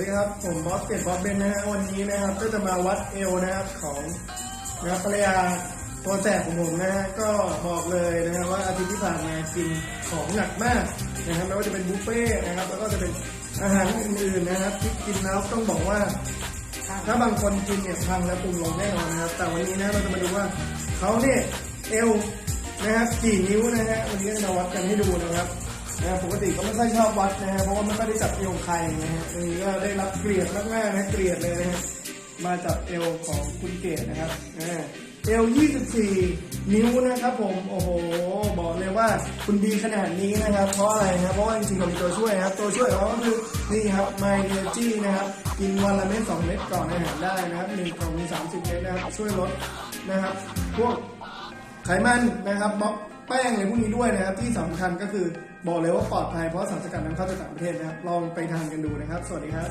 นะครับ ผมบอสเกตบอสเบนนะฮะวันนี้นะครับก็จะมาวัดเอวนะครับของนะครับภรรยาตัวแสบของผมนะฮะก็บอกเลยนะครับว่าอาทิตย์ที่ผ่านมากินของหนักมากนะครับไม่ว่าจะเป็นบุฟเฟ่ต์นะครับแล้วก็จะเป็นอาหารอื่นๆนะครับที่กินแล้วต้องบอกว่า ถ้าบางคนกินเนี่ยพังและปรุงลงแน่นอนนะครับ แต่วันนี้นะเราจะมาดูว่าเขาเนี่ยเอวนะครับกี่นิ้วนะฮะวันนี้จะมาวัดกันให้ดูนะครับ นะปกติก็ไม่ค่อยชอบวัดนะฮะเพราะว่าไม่ค่อยได้จับเอวใครนะฮะวันนี้ก็ได้รับเกลียดมากๆนะเกลียดเลยนะฮะมาจับเอวของคุณเกดนะครับเอว 24 นิ้วนะครับผม โอ้โห บอกเลยว่าคุณดีขนาดนี้นะครับ เพราะอะไรนะเพราะว่าจริงๆเรามีตัวช่วยนะครับ ตัวช่วยของเราก็คือนี่ครับ My Energy นะครับ กินวันละเม็ดสองเม็ดก่อนอาหารได้นะครับหนึ่งกล่องมี 30 เม็ดนะครับ ช่วยลดนะครับ พวกไขมันนะครับบล็อก แป้งอะไรพวกนี้ด้วยนะครับ ที่สำคัญก็คือบอกเลยว่าปลอดภัยเพราะสารสกัดนำเข้าจากต่างประเทศนะครับ ลองไปทานกันดูนะครับ สวัสดีครับ